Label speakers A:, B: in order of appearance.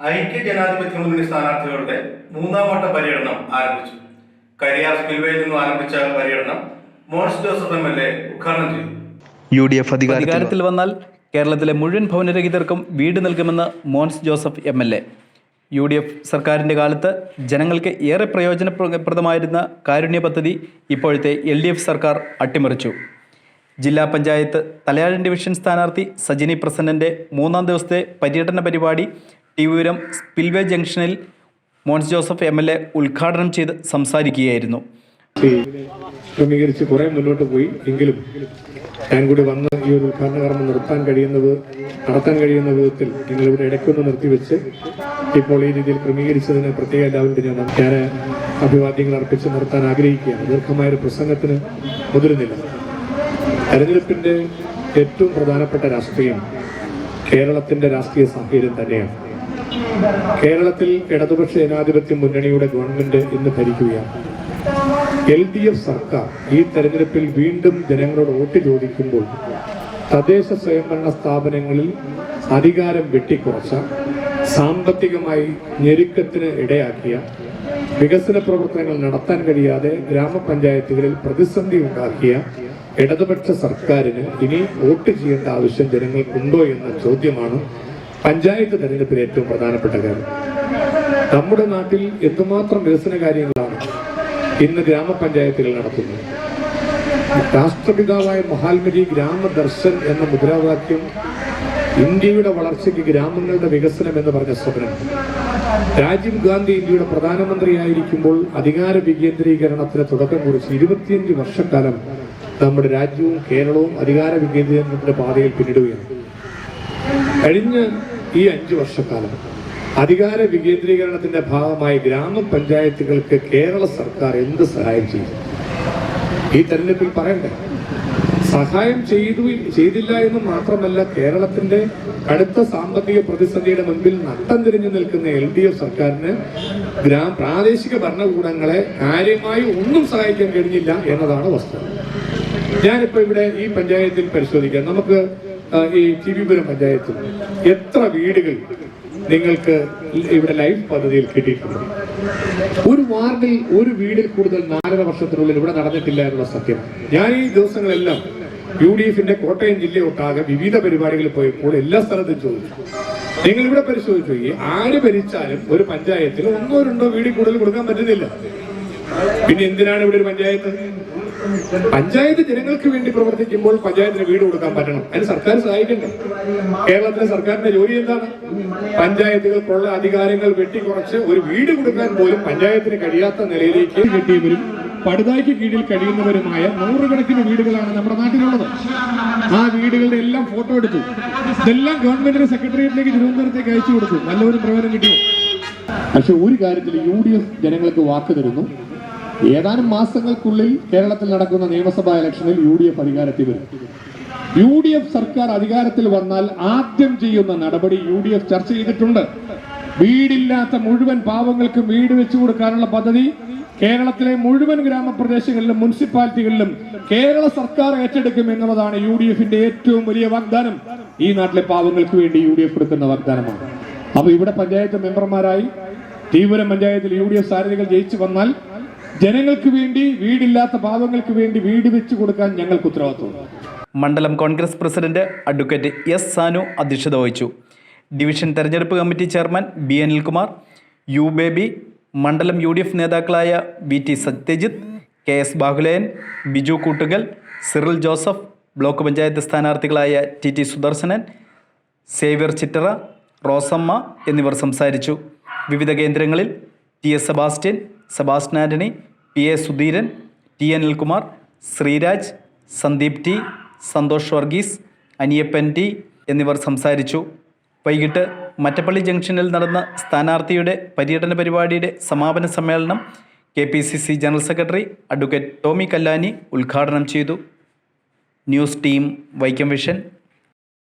A: ഐക്യ ജനാധിപത്യ മുന്നണി സ്ഥാനാർത്ഥികളുടെ മൂന്നാം വട്ട പര്യടനം ആരംഭിച്ചു. കരിയാർ സ്പിൽവേയിൽ നിന്നും ആരംഭിച്ച പര്യടനം Mons Joseph M L A ഉദ്ഘാടനം ചെയ്തു.
B: യു ഡി എഫ് അധികാരത്തിൽ
C: വന്നാൽ കേരളത്തിലെ മുഴുവൻ ഭവനരഹിതർക്കും വീട് നൽകുമെന്ന് Mons Joseph M L A. U D F സർക്കാരിന്റെ കാലത്ത് ജനങ്ങൾക്ക് ഏറെ പ്രയോജനപ്രദമായിരുന്ന കാരുണ്യ പദ്ധതി ഇപ്പോഴത്തെ എൽ ഡി എഫ് സർക്കാർ അട്ടിമറിച്ചു. ജില്ലാ പഞ്ചായത്ത് തലയാഴൻ ഡിവിഷൻ സ്ഥാനാർത്ഥി സജിനി പ്രസന്നന്റെ മൂന്നാം ദിവസത്തെ പര്യടന പരിപാടി ടിവൂരം സ്പിൽവേ ജംഗ്ഷനിൽ Mons Joseph M L A ഉദ്ഘാടനം ചെയ്ത് സംസാരിക്കുകയായിരുന്നു.
D: ക്രമീകരിച്ച് കുറെ മുന്നോട്ട് പോയി. എങ്കിലും ഞാൻ കൂടി വന്ന് ഈ ഒരു ഉദ്ഘാടന കർമ്മം നിർത്താൻ കഴിയുന്നത് നടത്താൻ കഴിയുന്ന വിധത്തിൽ നിങ്ങൾ ഇവിടെ ഇടയ്ക്കൊന്ന് നിർത്തിവെച്ച് ഇപ്പോൾ ഈ രീതിയിൽ ക്രമീകരിച്ചതിന് പ്രത്യേക എല്ലാവരും ഞാൻ ഞാൻ അഭിവാദ്യങ്ങൾ അർപ്പിച്ച് നിർത്താൻ ആഗ്രഹിക്കുകയാണ്. ദീർഘമായ ഒരു പ്രസംഗത്തിന് മുതിരുന്നില്ല. തെരഞ്ഞെടുപ്പിന്റെ ഏറ്റവും പ്രധാനപ്പെട്ട രാഷ്ട്രീയം കേരളത്തിന്റെ രാഷ്ട്രീയ സാഹചര്യം തന്നെയാണ്. കേരളത്തിൽ ഇടതുപക്ഷ ജനാധിപത്യ മുന്നണിയുടെ ഗവൺമെന്റ് ഇന്ന് ഭരിക്കുകയാണ്. എൽ ഡി എഫ് സർക്കാർ ഈ തെരഞ്ഞെടുപ്പിൽ വീണ്ടും ജനങ്ങളോട് വോട്ട് ചോദിക്കുമ്പോൾ തദ്ദേശ സ്വയംഭരണ സ്ഥാപനങ്ങളിൽ അധികാരം വെട്ടിക്കുറച്ച സാമ്പത്തികമായി ഞെരുക്കത്തിന് ഇടയാക്കിയ വികസന പ്രവർത്തനങ്ങൾ നടത്താൻ കഴിയാതെ ഗ്രാമപഞ്ചായത്തുകളിൽ പ്രതിസന്ധി ഉണ്ടാക്കിയ ഇടതുപക്ഷ സർക്കാരിന് ഇനി വോട്ട് ചെയ്യേണ്ട ആവശ്യം ജനങ്ങൾക്കുണ്ടോ എന്ന ചോദ്യമാണ് പഞ്ചായത്ത് തെരഞ്ഞെടുപ്പിൽ ഏറ്റവും പ്രധാനപ്പെട്ട കാര്യം. നമ്മുടെ നാട്ടിൽ എന്തുമാത്രം വികസന കാര്യങ്ങളാണ് ഇന്ന് ഗ്രാമപഞ്ചായത്തുകൾ നടത്തുന്നത്. രാഷ്ട്രപിതാവായ മഹാത്മജി ഗ്രാമദർശൻ എന്ന മുദ്രാവാക്യം ഇന്ത്യയുടെ വളർച്ചയ്ക്ക് ഗ്രാമങ്ങളുടെ വികസനം എന്ന് പറഞ്ഞ സ്വപ്നം. രാജീവ് ഗാന്ധി ഇന്ത്യയുടെ പ്രധാനമന്ത്രിയായിരിക്കുമ്പോൾ അധികാര വികേന്ദ്രീകരണത്തിന് തുടക്കം കുറിച്ച് ഇരുപത്തിയഞ്ച് വർഷക്കാലം നമ്മുടെ രാജ്യവും കേരളവും അധികാര വികേന്ദ്രീകരണത്തിന്റെ പാതയിൽ പിന്നിടുകയാണ്. കഴിഞ്ഞ ഈ അഞ്ചു വർഷക്കാലം അധികാര വികേന്ദ്രീകരണത്തിന്റെ ഭാഗമായി ഗ്രാമപഞ്ചായത്തുകൾക്ക് കേരള സർക്കാർ എന്ത് സഹായം ചെയ്തു? ഈ തെരഞ്ഞെടുപ്പിൽ പറയണ്ടേ? സഹായം ചെയ്തു ചെയ്തില്ല എന്ന് മാത്രമല്ല കേരളത്തിന്റെ അടുത്ത സാമ്പത്തിക പ്രതിസന്ധിയുടെ മുൻപിൽ നട്ടം തിരിഞ്ഞു നിൽക്കുന്ന എൽ ഡി എഫ് സർക്കാരിന് ഗ്രാമ പ്രാദേശിക ഭരണകൂടങ്ങളെ കാര്യമായി ഒന്നും സഹായിക്കാൻ കഴിഞ്ഞില്ല എന്നതാണ് വസ്തുത. ഞാനിപ്പോ ഇവിടെ ഈ പഞ്ചായത്തിൽ പരിശോധിക്കാം. നമുക്ക് ഈ തിരുവനന്തപുരം പഞ്ചായത്തിൽ എത്ര വീടുകൾ നിങ്ങൾക്ക് ഇവിടെ ലൈഫ് പദ്ധതിയിൽ കിട്ടിയിട്ടുണ്ട്? ഒരു വാർഡിൽ ഒരു വീടിൽ കൂടുതൽ നാലര വർഷത്തിനുള്ളിൽ ഇവിടെ നടന്നിട്ടില്ല എന്നുള്ള സത്യം. ഞാൻ ഈ ദിവസങ്ങളെല്ലാം യു ഡി എഫിന്റെ കോട്ടയം ജില്ലയൊട്ടാകെ വിവിധ പരിപാടികളിൽ പോയപ്പോൾ എല്ലാ സ്ഥലത്തും ചോദിച്ചു. നിങ്ങൾ ഇവിടെ പരിശോധിച്ചു. ഈ ആര് ഭരിച്ചാലും ഒരു പഞ്ചായത്തിൽ ഒന്നോ രണ്ടോ വീടി കൂടുതൽ കൊടുക്കാൻ പറ്റുന്നില്ല. പിന്നെ എന്തിനാണ് ഇവിടെ ഒരു പഞ്ചായത്ത്? പഞ്ചായത്ത് ജനങ്ങൾക്ക് വേണ്ടി പ്രവർത്തിക്കുമ്പോൾ പഞ്ചായത്തിന് വീട് കൊടുക്കാൻ പറ്റണം. അതിന് സർക്കാർ സഹായിക്കണ്ടേ? കേരളത്തിലെ സർക്കാരിന്റെ ജോലി എന്താണ്? പഞ്ചായത്തുകൾക്കുള്ള അധികാരങ്ങൾ വെട്ടിക്കുറച്ച് ഒരു വീട് കൊടുക്കാൻ പോലും പഞ്ചായത്തിന് കഴിയാത്ത നിലയിലേക്ക് കിട്ടിയവരും പടുതായ്ക്ക് കീഴിൽ കഴിയുന്നവരുമായ നൂറുകണക്കിന് വീടുകളാണ് നമ്മുടെ നാട്ടിലുള്ളത്. ആ വീടുകളുടെ എല്ലാം ഫോട്ടോ എടുത്തു. ഇതെല്ലാം ഗവൺമെന്റിന്റെ സെക്രട്ടേറിയറ്റിലേക്ക് തിരുവനന്തപുരത്തേക്ക് അയച്ചു കൊടുത്തു. നല്ലൊരു പ്രയോജനം കിട്ടിയോ? പക്ഷെ ഒരു കാര്യത്തിൽ യു ജനങ്ങൾക്ക് വാക്ക് തരുന്നു. ഏതാനും മാസങ്ങൾക്കുള്ളിൽ കേരളത്തിൽ നടക്കുന്ന നിയമസഭാ ഇലക്ഷനിൽ യു ഡി എഫ് അധികാരത്തിൽ വരും. യു ഡി എഫ് സർക്കാർ അധികാരത്തിൽ വന്നാൽ ആദ്യം ചെയ്യുന്ന നടപടി യു ഡി എഫ് ചർച്ച ചെയ്തിട്ടുണ്ട്. വീടില്ലാത്ത മുഴുവൻ പാവങ്ങൾക്ക് വീട് വെച്ചു കൊടുക്കാനുള്ള പദ്ധതി കേരളത്തിലെ മുഴുവൻ ഗ്രാമപ്രദേശങ്ങളിലും മുനിസിപ്പാലിറ്റികളിലും കേരള സർക്കാർ ഏറ്റെടുക്കും എന്നുള്ളതാണ് യു ഡി എഫിന്റെ ഏറ്റവും വലിയ വാഗ്ദാനം. ഈ നാട്ടിലെ പാവങ്ങൾക്ക് വേണ്ടി യു ഡി എഫ് കൊടുക്കുന്ന വാഗ്ദാനമാണ്. അപ്പൊ ഇവിടെ പഞ്ചായത്ത് മെമ്പർമാരായി തീപുരം പഞ്ചായത്തിൽ യു ഡി എഫ് സാരഥികൾ ജയിച്ചു വന്നാൽ ജനങ്ങൾക്ക് വേണ്ടി വീടില്ലാത്ത പാവങ്ങൾക്ക് വേണ്ടി വീട് വെച്ചു കൊടുക്കാൻ ഞങ്ങൾക്ക് ഉത്തരവാദിത്വമുണ്ട്
C: മണ്ഡലം Congress president advocate S Sanu അധ്യക്ഷത വഹിച്ചു. ഡിവിഷൻ തെരഞ്ഞെടുപ്പ് committee chairman B Anilkumar U Baby മണ്ഡലം യു ഡി എഫ് നേതാക്കളായ V T Satyajith K S Bahulayan Biju Koottukal Cyril Joseph block panchayat സ്ഥാനാർത്ഥികളായ T T Sudarsanan Xavier Chittara Rosamma എന്നിവർ സംസാരിച്ചു. വിവിധ കേന്ദ്രങ്ങളിൽ T S Sebastian Sebastian Antony P A Sudheeran T Anilkumar Sreeraj Sandeep T Santhosh Varghese Aniyappan T എന്നിവർ സംസാരിച്ചു. വൈകിട്ട് മറ്റപ്പള്ളി ജംഗ്ഷനിൽ നടന്ന സ്ഥാനാർത്ഥിയുടെ പര്യടന പരിപാടിയുടെ സമാപന സമ്മേളനം K P C C general secretary advocate Tomy Kallani ഉദ്ഘാടനം ചെയ്തു. News team Vaikom vision.